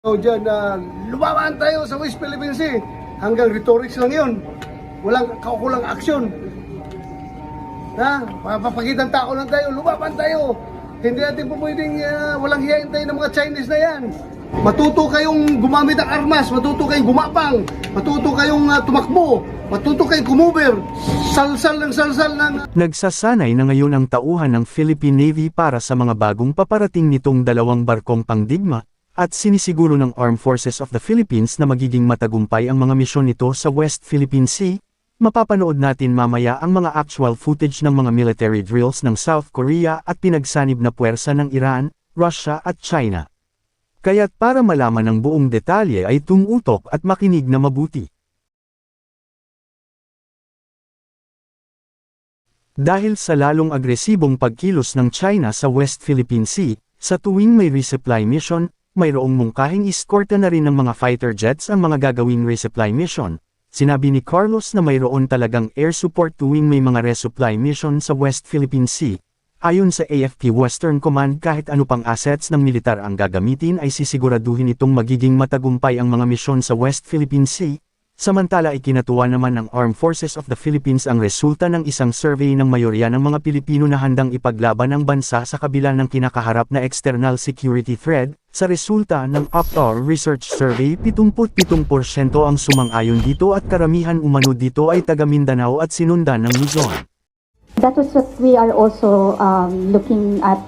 O dyan na lumaban tayo sa West Philippine Sea. Hanggang rhetorics lang yun. Walang kaukulang aksyon. Ha? Papapakitang tao lang tayo, lumaban tayo. Hindi natin po pwedeng ah, walang hiyain tayo ng mga Chinese na yan. Matuto kayong gumamit ng armas, matuto kayong gumapang, matuto kayong ah, tumakbo, matuto kayong kumuber, salsal ng salsal ng Nagsasanay na ngayon ang tauhan ng Philippine Navy para sa mga bagong paparating nitong dalawang barkong pangdigma, at sinisiguro ng Armed Forces of the Philippines na magiging matagumpay ang mga misyon nito sa West Philippine Sea. Mapapanood natin mamaya ang mga actual footage ng mga military drills ng South Korea at pinagsanib na puwersa ng Iran, Russia at China. Kaya't para malaman ang buong detalye ay tumutok at makinig na mabuti. Dahil sa lalong agresibong pagkilos ng China sa West Philippine Sea, sa tuwing may resupply mission, mayroong mungkahing iskorta na rin ng mga fighter jets ang mga gagawing resupply mission. Sinabi ni Carlos na mayroon talagang air support tuwing may mga resupply mission sa West Philippine Sea. Ayon sa AFP Western Command kahit ano pang assets ng militar ang gagamitin ay sisiguraduhin itong magiging matagumpay ang mga misyon sa West Philippine Sea, Samantala ikinatuwa naman ng Armed Forces of the Philippines ang resulta ng isang survey ng mayorya ng mga Pilipino na handang ipaglaban ang bansa sa kabila ng kinakaharap na external security threat. Sa resulta ng Optar Research Survey, 77% ang sumang-ayon dito at karamihan umano dito ay taga Mindanao at sinundan ng Luzon. That was what we are also um, looking at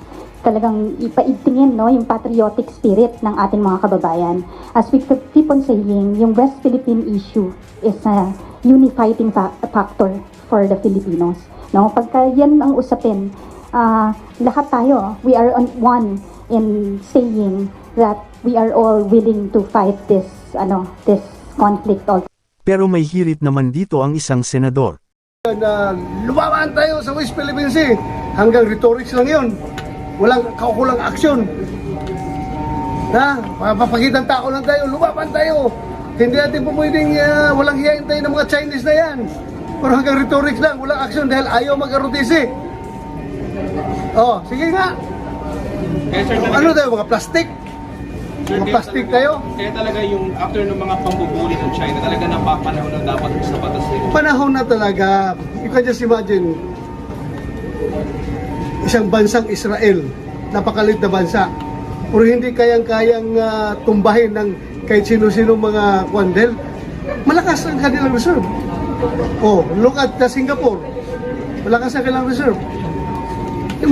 talagang ipaigtingin no yung patriotic spirit ng ating mga kababayan. As we keep on saying, yung West Philippine issue is a unifying fa- factor for the Filipinos. No, pagka yan ang usapin, ah, lahat tayo, we are on one in saying that we are all willing to fight this ano, this conflict also. Pero may hirit naman dito ang isang senador. na lumaban tayo sa West Philippine Sea. Hanggang rhetorics lang yun. Walang kaukulang aksyon. Ha? Papapakitang tao lang tayo, lumaban tayo. Hindi natin po pwedeng ah, walang hiyain tayo ng mga Chinese na yan. Pero hanggang rhetorics lang, walang aksyon dahil ayaw mag-arutisi. Oh, sige nga. Kaya sir, talaga, Ano tayo, mga plastic? sir, mga plastic talaga- tayo? Kaya talaga yung after ng mga pambubuli ng China, talaga napapanahon na dapat sa batas nila. panahon na talaga, you can just imagine, isang bansang Israel, napakalit na bansa, pero hindi kayang-kayang ah, tumbahin ng kahit sino-sino mga kwandel, malakas ang kanilang reserve. Oh, look at the Singapore, malakas ang kanilang reserve.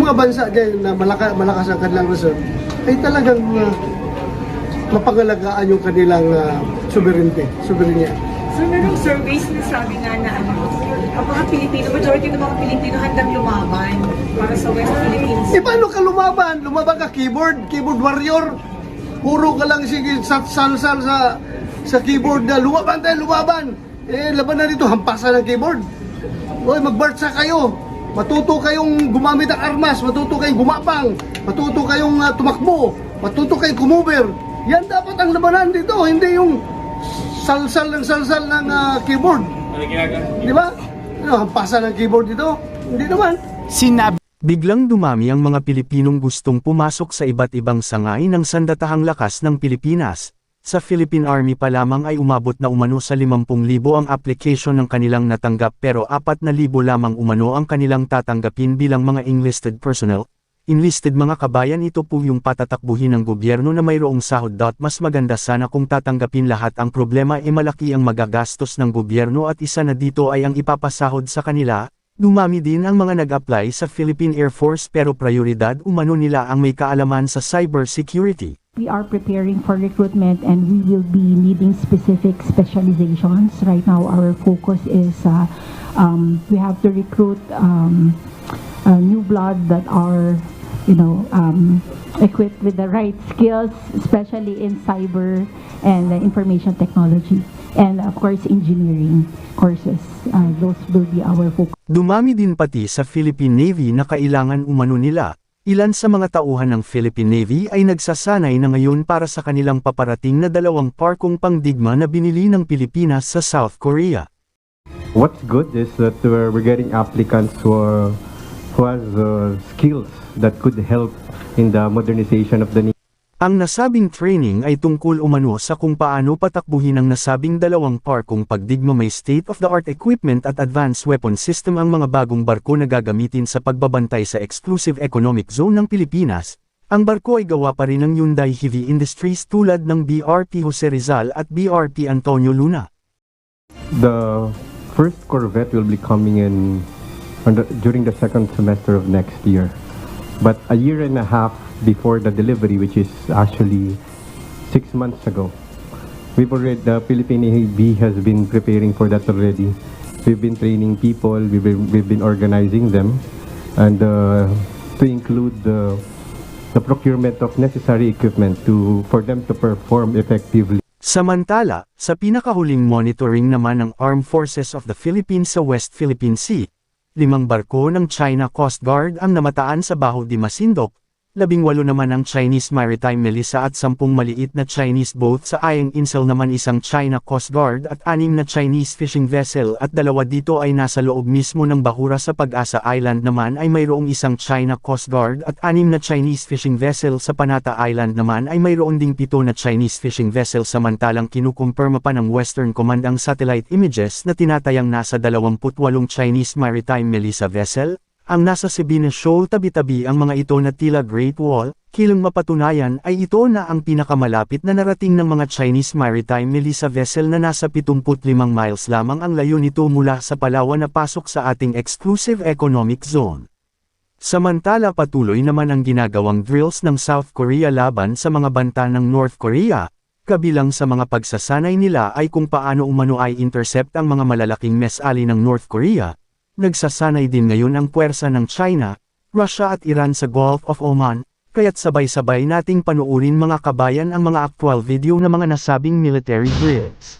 Yung mga bansa dyan na malakas, malakas ang kanilang reserve, ay talagang uh, mapangalagaan yung kanilang uh, sovereignty, sovereignty. So, merong surveys na sabi nga na ano, ang mga Pilipino, majority ng mga Pilipino handang lumaban para sa West Philippines. Eh paano ka lumaban? Lumaban ka keyboard, keyboard warrior. Puro ka lang sige sa salsal sa sa keyboard na lumaban tayo, lumaban. Eh laban na dito, hampasan ng keyboard. Hoy, magbarsa kayo. Matuto kayong gumamit ng armas, matuto kayong gumapang, matuto kayong ah, tumakbo, matuto kayong kumuber. Yan dapat ang labanan dito, hindi yung salsal ng salsal ng ah, keyboard. Ano? Di ba? Ano, hampasan ng keyboard dito? Hindi naman. Biglang dumami ang mga Pilipinong gustong pumasok sa iba't ibang sangay ng sandatahang lakas ng Pilipinas. Sa Philippine Army pa lamang ay umabot na umano sa 50,000 ang application ng kanilang natanggap pero 4,000 lamang umano ang kanilang tatanggapin bilang mga enlisted personnel. Enlisted mga kabayan ito po yung patatakbuhin ng gobyerno na mayroong sahod. Mas maganda sana kung tatanggapin lahat ang problema e malaki ang magagastos ng gobyerno at isa na dito ay ang ipapasahod sa kanila, Dumami din ang mga nag-apply sa Philippine Air Force pero prioridad umano nila ang may kaalaman sa cybersecurity. We are preparing for recruitment and we will be needing specific specializations. Right now, our focus is uh, um, we have to recruit um, uh, new blood that are, you know, um, equipped with the right skills, especially in cyber and uh, information technology, and of course, engineering courses. Uh, those will be our focus. Dumami din pati sa Philippine Navy na kailangan umano nila. Ilan sa mga tauhan ng Philippine Navy ay nagsasanay na ngayon para sa kanilang paparating na dalawang parkong pangdigma na binili ng Pilipinas sa South Korea. What's good is that we're, we're getting applicants who, are, who has uh, skills that could help in the modernization of the Navy. Ang nasabing training ay tungkol umano sa kung paano patakbuhin ang nasabing dalawang parkong pagdigma may state-of-the-art equipment at advanced weapon system ang mga bagong barko na gagamitin sa pagbabantay sa exclusive economic zone ng Pilipinas. Ang barko ay gawa pa rin ng Hyundai Heavy Industries tulad ng BRP Jose Rizal at BRP Antonio Luna. The first Corvette will be coming in the, during the second semester of next year. But a year and a half before the delivery, which is actually six months ago, we've already, the Philippine Navy has been preparing for that already. We've been training people, we've been, we've been organizing them, and uh, to include the, the procurement of necessary equipment to, for them to perform effectively. Samantala, sa pinakahuling monitoring naman ng Armed Forces of the Philippines sa West Philippine Sea, limang barko ng China Coast Guard ang namataan sa Baho de Masindok, labing walo naman ang Chinese Maritime Militia at sampung maliit na Chinese boat sa Ayang Insel naman isang China Coast Guard at anim na Chinese fishing vessel at dalawa dito ay nasa loob mismo ng bahura sa Pag-asa Island naman ay mayroong isang China Coast Guard at anim na Chinese fishing vessel sa Panata Island naman ay mayroong ding pito na Chinese fishing vessel samantalang kinukumpirma pa ng Western Command ang satellite images na tinatayang nasa 28 Chinese Maritime Militia vessel, ang nasa Sabina Shoal tabi-tabi ang mga ito na tila Great Wall, kilang mapatunayan ay ito na ang pinakamalapit na narating ng mga Chinese Maritime Militia vessel na nasa 75 miles lamang ang layo nito mula sa Palawan na pasok sa ating exclusive economic zone. Samantala patuloy naman ang ginagawang drills ng South Korea laban sa mga banta ng North Korea, kabilang sa mga pagsasanay nila ay kung paano umano ay intercept ang mga malalaking mesali ng North Korea, Nagsasanay din ngayon ang puwersa ng China, Russia at Iran sa Gulf of Oman, kaya't sabay-sabay nating panuurin mga kabayan ang mga actual video ng mga nasabing military drills.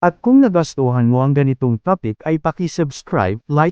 At kung nagustuhan mo ang ganitong topic ay paki-subscribe, like